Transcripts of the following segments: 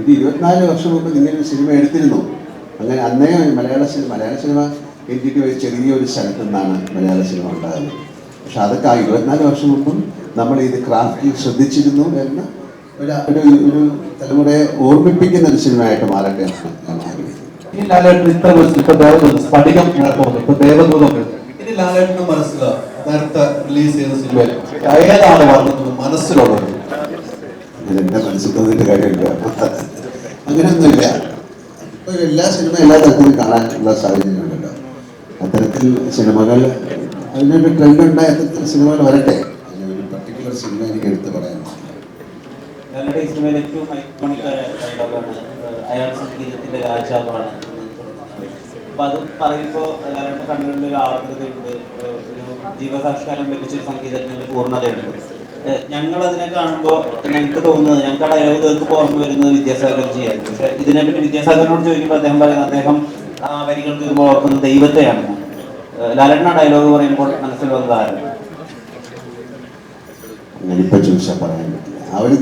ഇത് ഇരുപത്തിനാല് വർഷം മുമ്പ് നിങ്ങളൊരു ഒരു സിനിമ എടുത്തിരുന്നു. അങ്ങനെ അന്നേ മലയാള സിനിമ മലയാള സിനിമ എനിക്ക് ഒരു ചെറിയൊരു സ്ഥലത്തു നിന്നാണ് മലയാള സിനിമ ഉണ്ടായത്. പക്ഷെ അതൊക്കെ ആ ഇരുപത്തിനാല് വർഷം മുമ്പും നമ്മൾ ഇത് ക്രാഫ്റ്റിൽ ശ്രദ്ധിച്ചിരുന്നു എന്ന് ഒരു ഒരു തലമുറയെ ഓർമ്മിപ്പിക്കുന്ന ഒരു സിനിമയായിട്ട് മാറട്ടെ എന്നാണ് ഞാൻ ഇനി ലാലേട്ടൻ ഇത്ര ഇപ്പൊ ദേവദൂതം സ്ഫടികം ഇങ്ങനെ പോകുന്നു ഇപ്പൊ ദേവദൂതം വരുന്നു. ഇനി ലാലേട്ടന്റെ മനസ്സിൽ നേരത്തെ റിലീസ് ചെയ്ത സിനിമയിൽ ഏതാണ് പറഞ്ഞത് മനസ്സിലുള്ളത്. മനസ്സിൽ തോന്നിയിട്ട് കാര്യമില്ല. അങ്ങനെയൊന്നുമില്ല. ഇപ്പോൾ എല്ലാ സിനിമ എല്ലാ തരത്തിലും കാണാനുള്ള സാഹചര്യമുണ്ടല്ലോ അത്തരത്തിൽ സിനിമകൾ അതിനൊരു ട്രെൻഡ് ഉണ്ടായ അത്തരത്തിൽ സിനിമകൾ വരട്ടെ. അതിനൊരു പർട്ടിക്കുലർ സിനിമ എനിക്ക് എടുത്ത് പറയാൻ അയാൾ ഒരു ഒരു ലഭിച്ച ഒരു സംഗീതജ്ഞന്റെ പൂർണതയുണ്ട്. ഞങ്ങൾ അതിനെ കാണുമ്പോൾ ഞങ്ങൾക്ക് തോന്നുന്നത് ഞങ്ങൾക്ക് ഡയലോഗ് കേൾക്കുമ്പോൾ ഓർമ്മ വരുന്നത് വിദ്യാസാഗർജിയായിരുന്നു പക്ഷെ ഇതിനെപ്പറ്റി വിദ്യാസാഗറിനോട് ചോദിക്കുമ്പോൾ അദ്ദേഹം പറയുന്നത് അദ്ദേഹം ആ വരികൾ കേൾക്കുമ്പോൾ ഓർക്കുന്നത് ദൈവത്തെയാണ്. ലാലണ്ണ ഡയലോഗ് പറയുമ്പോൾ മനസ്സിൽ വന്നത് ആരാണ്?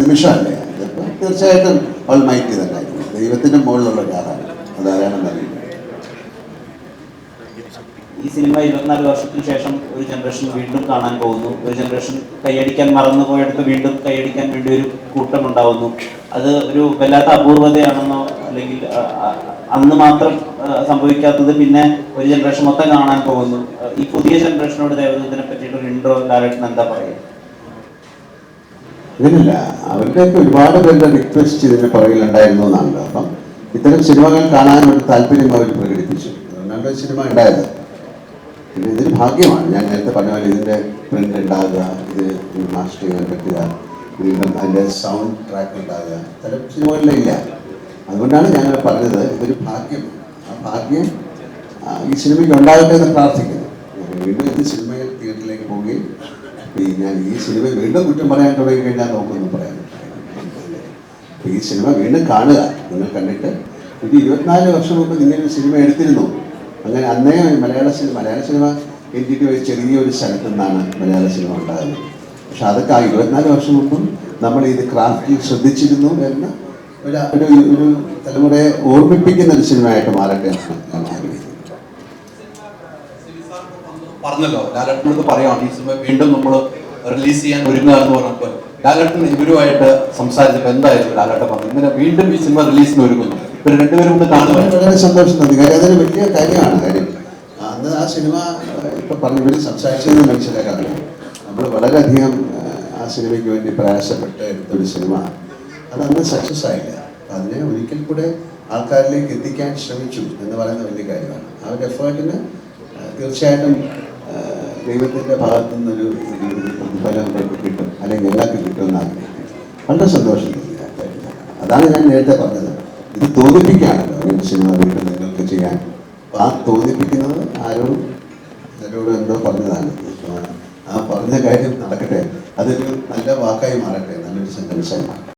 നിമിഷമല്ലേ? തീർച്ചയായിട്ടും ദൈവത്തിന്റെ മുകളിലുള്ള കാറാണ് അതാരാണെന്ന് അറിയില്ല ഈ സിനിമ ഇരുപത്തിനാല് വർഷത്തിന് ശേഷം ഒരു ജനറേഷൻ വീണ്ടും കാണാൻ പോകുന്നു. ഒരു ജനറേഷൻ കൈയടിക്കാൻ മറന്നു പോയെടുത്ത് വീണ്ടും കൈയടിക്കാൻ വേണ്ടി ഒരു കൂട്ടം ഉണ്ടാവുന്നു. അത് ഒരു വല്ലാത്ത അപൂർവതയാണെന്നോ അല്ലെങ്കിൽ അന്ന് മാത്രം സംഭവിക്കാത്തത് പിന്നെ ഒരു ജനറേഷൻ മൊത്തം കാണാൻ പോകുന്നു. ഈ പുതിയ ജനറേഷനോട് ദേവദത്തിനെ പറ്റിയിട്ട് ഒരു ഇൻട്രോ ഡയറക്ടർ എന്താ പറയുക? അങ്ങനെയല്ല അവരുടെയൊക്കെ ഒരുപാട് പേരുടെ റിക്വസ്റ്റ് ഇതിന് പുറകിലുണ്ടായിരുന്നു എന്നാണല്ലോ അപ്പം ഇത്തരം സിനിമകൾ കാണാൻ ഒരു താല്പര്യം അവർ പ്രകടിപ്പിച്ചു. അതുകൊണ്ടാണ് സിനിമ ഉണ്ടായത്. പിന്നെ ഇതൊരു ഭാഗ്യമാണ്. ഞാൻ നേരത്തെ പറഞ്ഞ പോലെ ഇതിന്റെ പ്രിന്റ് ഉണ്ടാകുക ഇത് മാസ്റ്റർ ചെയ്യാൻ പറ്റുക വീണ്ടും അതിന്റെ സൗണ്ട് ട്രാക്ക് ഉണ്ടാകുക. ചില സിനിമകളിലില്ല അതുകൊണ്ടാണ് ഞാൻ പറഞ്ഞത് ഇതൊരു ഭാഗ്യം. ആ ഭാഗ്യം ഈ സിനിമയ്ക്ക് ഉണ്ടാകട്ടെ എന്ന് പ്രാർത്ഥിക്കുന്നു. വീണ്ടും ഇത് സിനിമയിൽ തിയേറ്ററിലേക്ക് പോവുകയും ഞാൻ ഈ സിനിമ വീണ്ടും കുറ്റം പറയാൻ തുടങ്ങി കഴിഞ്ഞാൽ നോക്കുന്നു പറയാൻ ഈ സിനിമ വീണ്ടും കാണുക. നിങ്ങൾ കണ്ടിട്ട് ഇത് ഇരുപത്തിനാല് വർഷം മുമ്പ് ഇങ്ങനെ സിനിമ എടുത്തിരുന്നു. അങ്ങനെ അന്നേ മലയാള സിനിമ മലയാള സിനിമ ഇന്ത്യയ്ക്ക് ഒരു ചെറിയൊരു സ്ഥലത്ത് നിന്നാണ് മലയാള സിനിമ ഉണ്ടായത്. പക്ഷെ അതൊക്കെ ആ ഇരുപത്തിനാല് വർഷം മുമ്പും നമ്മൾ ഇത് ക്രാഫ്റ്റിൽ ശ്രദ്ധിച്ചിരുന്നു എന്ന് ഒരു ഒരു തലമുറയെ ഓർമ്മിപ്പിക്കുന്ന ഒരു സിനിമയായിട്ട് മാറട്ടെ ഞാൻ പറഞ്ഞല്ലോ ലാലേട്ടനോട് പറയാം ഈ സിനിമ വീണ്ടും നമ്മൾ റിലീസ് ചെയ്യാൻ ഒരുങ്ങുക എന്ന് പറഞ്ഞപ്പോൾ ഇവരുമായിട്ട് സംസാരിച്ചപ്പോൾ എന്തായിരുന്നു? ലാലേട്ടൻ പറഞ്ഞു ഇങ്ങനെ വീണ്ടും ഈ സിനിമ റിലീസിന് ഒരുങ്ങുന്നു. ഇവർ രണ്ടുപേരും കൂടെ കാണുക വളരെ സന്തോഷം തോന്നി. കാര്യം അതൊരു വലിയ കാര്യമാണ്. കാര്യം അന്ന് ആ സിനിമ ഇപ്പം പറഞ്ഞു ഇവർ സംസാരിച്ചത് മനസ്സിലാക്കാൻ കഴിയും നമ്മൾ വളരെയധികം ആ, സിനിമയ്ക്ക് വേണ്ടി പ്രയാസപ്പെട്ട് എടുത്തൊരു സിനിമ. അത് അന്ന് സക്സസ് ആയില്ല. അപ്പം അതിനെ ഒരിക്കൽ കൂടെ ആൾക്കാരിലേക്ക് എത്തിക്കാൻ ശ്രമിച്ചു എന്ന് പറയുന്ന വലിയ കാര്യമാണ്. ആ ഒരു എഫേർട്ടിന് തീർച്ചയായിട്ടും ദൈവത്തിന്റെ ഭാഗത്തു നിന്നൊരു പ്രതിഫലം കിട്ടും. അല്ലെങ്കിൽ എല്ലാവർക്കും കിട്ടുമെന്ന് ആഗ്രഹിക്കുന്നു വളരെ സന്തോഷം അതാണ് ഞാൻ നേരത്തെ പറഞ്ഞത്. ഇത് ഒരു സിനിമ വീണ്ടും നിങ്ങൾക്ക് ചെയ്യാൻ. ആ തോന്നിപ്പിക്കുന്നത് ആരോ എന്നോട് എന്തോ പറഞ്ഞതാണ്. ആ പറഞ്ഞ കാര്യം നടക്കട്ടെ. അതൊരു നല്ല വാക്കായി മാറട്ടെ. നല്ലൊരു സെന്റൻസായി മാറട്ടെ.